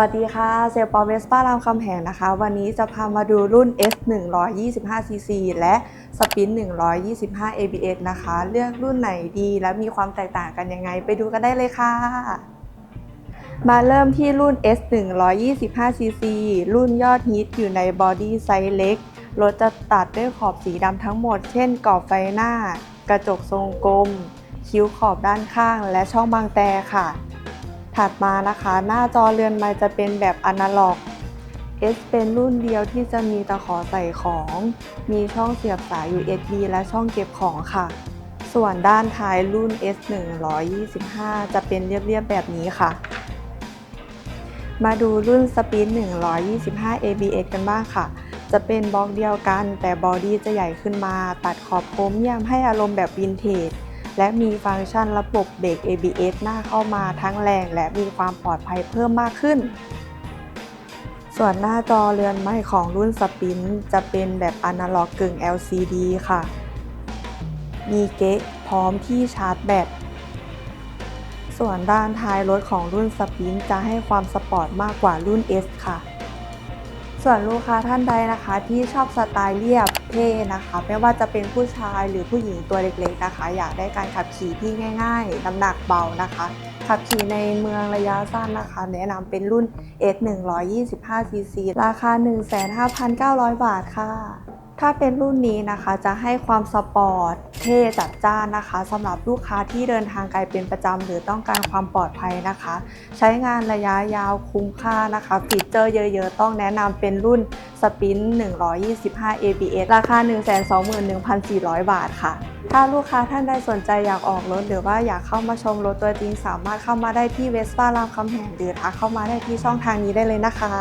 สวัสดีค่ะ เซลปอเวสป้ารามคำแหงนะคะ วันนี้จะพามาดูรุ่น S 125 cc และสปิน125 ABS นะคะ เลือกรุ่นไหนดีและมีความแตกต่างกันยังไง ไปดูกันได้เลยค่ะ มาเริ่มที่รุ่น S 125 cc รุ่นยอดฮิตอยู่ในบอดี้ไซส์เล็ก รถจะตัดด้วยขอบสีดำทั้งหมด เช่นกรอบไฟหน้า กระจกทรงกลม คิ้วขอบด้านข้าง และช่องบางแต่ค่ะ ถัดมานะคะ หน้าจอเรือนไม้จะเป็นแบบอนาล็อก S เป็นรุ่นเดียวที่จะมีตะขอใส่ของ มีช่องเสียบสาย USB และช่องเก็บของค่ะ ส่วนด้านท้ายรุ่น S 125 จะเป็นเรียบๆแบบนี้ค่ะ มาดูรุ่นสปีด125 ABS กันบ้างค่ะ จะเป็นบล็อกเดียวกัน แต่บอดี้จะใหญ่ขึ้นมา ตัดขอบโครเมียมให้อารมณ์แบบวินเทจ และมีฟังก์ชันระบบเบรก ABS หน้าเข้ามาทั้งแรงและมีความปลอดภัยเพิ่มมากขึ้น ส่วนหน้าจอเรือนไม้ของรุ่นสปินจะเป็นแบบอนาล็อกกึ่ง LCD ค่ะ มีเก๊ะพร้อมที่ชาร์จแบตส่วนด้านท้ายรถของรุ่นสปินจะให้ความสปอร์ตมากกว่ารุ่น S ค่ะ ส่วนลูกค้าท่านใดนะคะที่ชอบสไตล์เรียบเท่นะคะ ไม่ว่าจะเป็นผู้ชายหรือผู้หญิงตัวเล็กๆนะคะ อยากได้การขับขี่ที่ง่ายๆน้ำหนักเบานะคะ ขับขี่ในเมืองระยะสั้นนะคะ แนะนำเป็นรุ่น S 125 cc ราคา 15,900 บาทค่ะ ถ้าเป็นรุ่นนี้นะคะจะให้ความสปอร์ตเท่จัดจ้านนะคะสำหรับลูกค้าที่เดินทางไกลเป็นประจำหรือต้องการความปลอดภัยนะคะ ใช้งานระยะยาวคุ้มค่านะคะ ฟีเจอร์เยอะๆ ต้องแนะนำเป็นรุ่นสปิน125 ABS ราคา 121,400 บาทค่ะ ถ้าลูกค้าท่านใดสนใจอยากออกรถ หรือว่าอยากเข้ามาชมรถตัวจริง สามารถเข้ามาได้ที่เวสป้ารามคำแหงหรือทักเข้ามาได้ที่ช่องทางนี้ได้เลยนะคะ